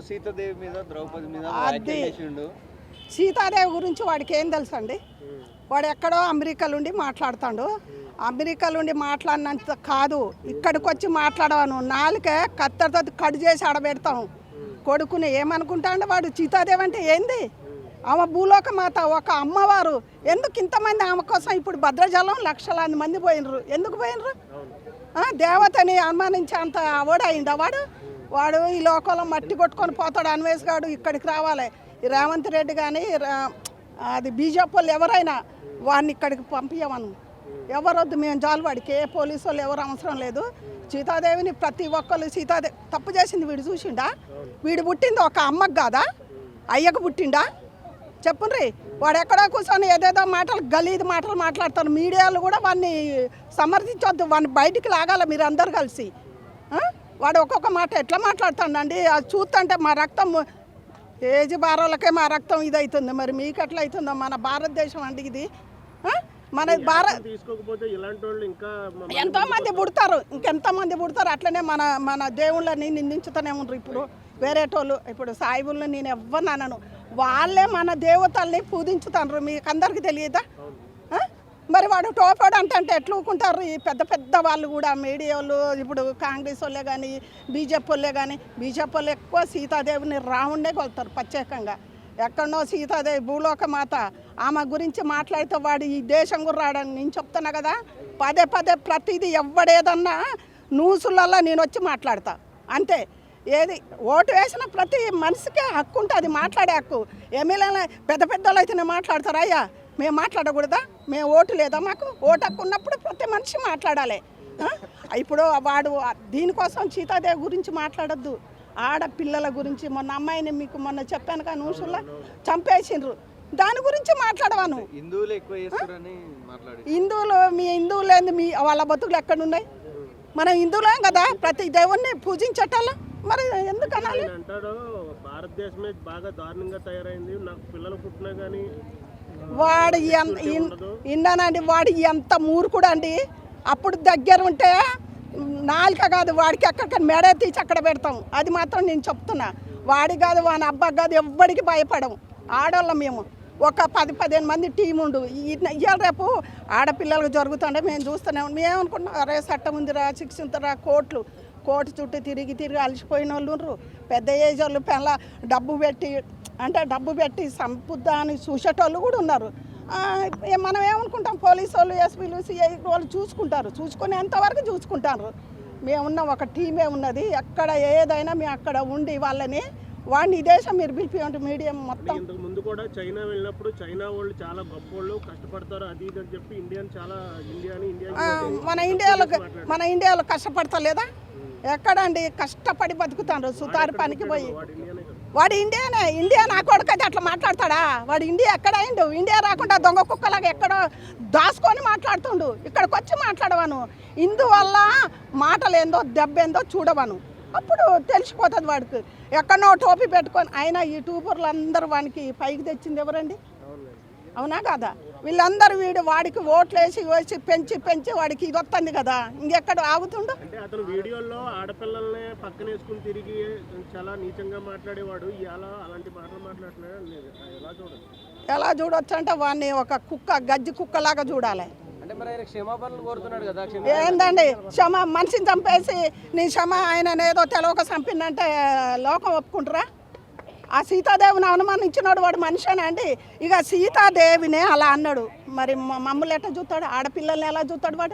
సీతాదేవి మీద ద్రౌపది మీద అది- వ్యాఖ్యలు చేసిండు సీతాదేవి గురించి వాడికి ఏం తెలుసు అండి వాడు ఎక్కడో అమెరికాలో ఉండి మాట్లాడుతాడు. అమెరికాలో ఉండి మాట్లాడినంత కాదు ఇక్కడికి వచ్చి మాట్లాడవాను. నాలుకే కత్తెరతో కట్ చేసి ఆడబెడతాం. కొడుకుని ఏమనుకుంటాడు వాడు? సీతాదేవి అంటే ఏంది? ఆమె భూలోక మాత ఒక అమ్మవారు. ఎందుకు ఇంతమంది ఆమె కోసం ఇప్పుడు భద్రాచలం లక్షలాది మంది పోయినరు? ఎందుకు పోయినరు? ఆ, దేవతని అనుమానించే అంత అవడు అయిందా వాడు? వాడు ఈ లోకంలో మట్టి కొట్టుకొని పోతాడు అన్వేష్ గాడు ఇక్కడికి రావాలి. ఈ రేవంత్ రెడ్డి కానీ అది బీజేపీ వాళ్ళు ఎవరైనా వాడిని ఇక్కడికి పంపించమను ఎవరొద్దు మేము చాలు వాడికి ఏ పోలీసు వాళ్ళు ఎవరు అవసరం లేదు. సీతాదేవిని ప్రతి ఒక్కరు సీతాదేవి తప్పు చేసింది వీడు చూసిండా? వీడు పుట్టింది ఒక అమ్మకు కాదా? అయ్యకు పుట్టిండా? చెప్పుండ్రి. వాడు ఎక్కడో కూర్చొని ఏదేదో మాటలు గలీదు మాటలు మాట్లాడతారు. మీడియాలు కూడా వాడిని సమర్థించొద్దు. వాడిని బయటికి లాగాల మీరు అందరు కలిసి. వాడు ఒక్కొక్క మాట ఎట్లా మాట్లాడుతాడండి? అది చూస్తుంటే మా రక్తం ఏజ్ బారోళ్ళకే మా రక్తం ఇది అవుతుంది మరి మీకు ఎట్లా అవుతుందో మన భారతదేశం అండి ఇది? మన భారత్ ఎంతో మంది పుడతారు ఇంకెంతో మంది పుడతారు. అట్లనే మన మన దేవుళ్ళని నిందించుతూనే ఉండరు ఇప్పుడు. వేరేటోళ్ళు ఇప్పుడు సాయిబుల్ని నేను ఎవ్వరు అనను వాళ్ళే మన దేవతల్ని పూజించుతారు మీకు అందరికీ తెలియదా? మరి వాడు టోపాడు అంటే అంటే ఎట్లా ఊకుంటారు ఈ పెద్ద పెద్ద వాళ్ళు కూడా మీడియా వాళ్ళు ఇప్పుడు కాంగ్రెస్ వాళ్ళే కానీ బీజేపీ వాళ్ళే కానీ బీజేపీ వాళ్ళు ఎక్కువ సీతాదేవిని రావుండే కొలుతారు ప్రత్యేకంగా. ఎక్కడనో సీతాదేవి భూలోక మాత. ఆమె గురించి మాట్లాడితే వాడు ఈ దేశం కూడా రాడని నేను చెప్తున్నా కదా. పదే పదే ప్రతిదీ ఎవడేదన్నా న్యూసులలో నేను వచ్చి మాట్లాడతా. అంతే. ఏది ఓటు వేసిన ప్రతి మనిషికే హక్కు ఉంటుంది మాట్లాడే హక్కు. ఎమ్మెల్యేల పెద్ద పెద్ద వాళ్ళు అయితేనే మాట్లాడతారా అయ్యా. మేము మాట్లాడకూడదా? మేము ఓటు లేదా మాకు? ఓటు హక్కు ఉన్నప్పుడు ప్రతి మనిషి మాట్లాడాలి? ఇప్పుడు వాడు దీనికోసం సీతాదేవి గురించి మాట్లాడొద్దు. ఆడపిల్లల గురించి మొన్న అమ్మాయిని మీకు మొన్న చెప్పాను కానీ న్యూస్లో చంపేసిండ్రు. దాని గురించి మాట్లాడవాను. హిందువులు మీ హిందువులు మీ వాళ్ళ బతుకులు ఎక్కడున్నాయి? మనం హిందువులేం కదా? ప్రతి దేవుణ్ణి పూజించటల్లా మరి ఎందుకు అనాలి? అంటాడు భారతదేశమే బాగా దారుణంగా తయారైంది. నాకు పిల్లలు పుట్టినా కానీ వాడు ఇన్నానండి వాడు ఎంత మూర్ఖుడు అండి అప్పుడు దగ్గర ఉంటే నాలుక కాదు వాడికి ఎక్కడ మెడ తీసి అక్కడ పెడతాం. అది మాత్రం నేను చెప్తున్నా. వాడి కాదు వాని అబ్బా కాదు ఎవ్వడికి భయపడం. ఆడవాళ్ళం మేము. ఒక పది పదిహేను మంది టీం ఉండు. ఇవాళ రేపు ఆడపిల్లలకు జరుగుతుండే మేము చూస్తూనే. మేము అనుకుంటున్నాం అరే చట్టం ఉందిరా శిక్ష ఉందిరా కోట్లు. కోట చుట్టూ తిరిగి తిరిగి అలసిపోయిన వాళ్ళు ఉన్నారు పెద్ద ఏజ్ వాళ్ళు పెళ్ళ డబ్బు పెట్టి అంటే డబ్బు పెట్టి సంపుద్దా అని చూసేటోళ్ళు కూడా ఉన్నారు. మనం ఏమనుకుంటాం? పోలీసు వాళ్ళు ఎస్పీలు సిఐ వాళ్ళు చూసుకుంటారు. చూసుకునేంతవరకు చూసుకుంటారు? మేమున్న ఒక టీమే ఉన్నది. ఎక్కడ ఏదైనా మేము అక్కడ ఉండి వాళ్ళని వాడిని ఈ దేశం మీరు పిలిపియండి మీడియం మొత్తం. ఇంతకు ముందు కూడా చైనా వెళ్ళినప్పుడు చైనా వాళ్ళు చాలా గొప్ప వాళ్ళు కష్టపడతారు అది ఇది అని చెప్పి ఇండియన్ చాలా ఇండియాని ఇండియా మన ఇండియాలో మన ఇండియాలో కష్టపడతలేదా ఎక్కడండి? కష్టపడి బతుకుతాడు సుతారు పనికి పోయి. వాడు ఇండియానే కదా. వాడు ఇండియానే ఇండియా నా కొడుకైతే అట్లా మాట్లాడతాడా? వాడు ఇండియా ఎక్కడ అయిండు ఇండియా రాకుండా దొంగ కుక్కలాగా ఎక్కడో దాచుకొని మాట్లాడుతుండు. ఇక్కడికి వచ్చి మాట్లాడవను ఇందువల్ల మాటలేందో దెబ్బేందో చూడవను. అప్పుడు తెలిసిపోతుంది వాడికి. ఎక్కడనో టోపీ పెట్టుకొని అయినా యూట్యూబర్లు అందరూ వానికి పైకి తెచ్చింది ఎవరండి? అవునా కదా? వీళ్ళందరూ వీడు వాడికి ఓట్లు వేసి వేసి పెంచి పెంచి వాడికి ఇది వస్తుంది కదా. ఇంకెక్కడ ఆగుతుండు? అతను వీడియోలో ఆడపిల్లల్ని పక్కన వేసుకుని తిరిగి చాలా నీచంగా మాట్లాడేవాడు. అలాంటి మాటలు మాట్లాడుతున్నాడు? ఎలా చూడొచ్చు? అంటే వాడిని ఒక కుక్క గజ్జి కుక్కలాగా చూడాలి. ఏందండి? క్షమ మనిషిని చంపేసి నీ క్షమ ఆయన ఏదో తెలవక చంపిందంటే లోకం ఒప్పుకుంటారా? ఆ సీతాదేవిని అనుమానించినాడు వాడు మనిషేనా అండి? ఇక సీతాదేవినే అలా అన్నాడు. మరి మమ్మల్ని ఎట్లా చూస్తాడు? ఆడపిల్లల్ని ఎలా చూస్తాడు వాడు?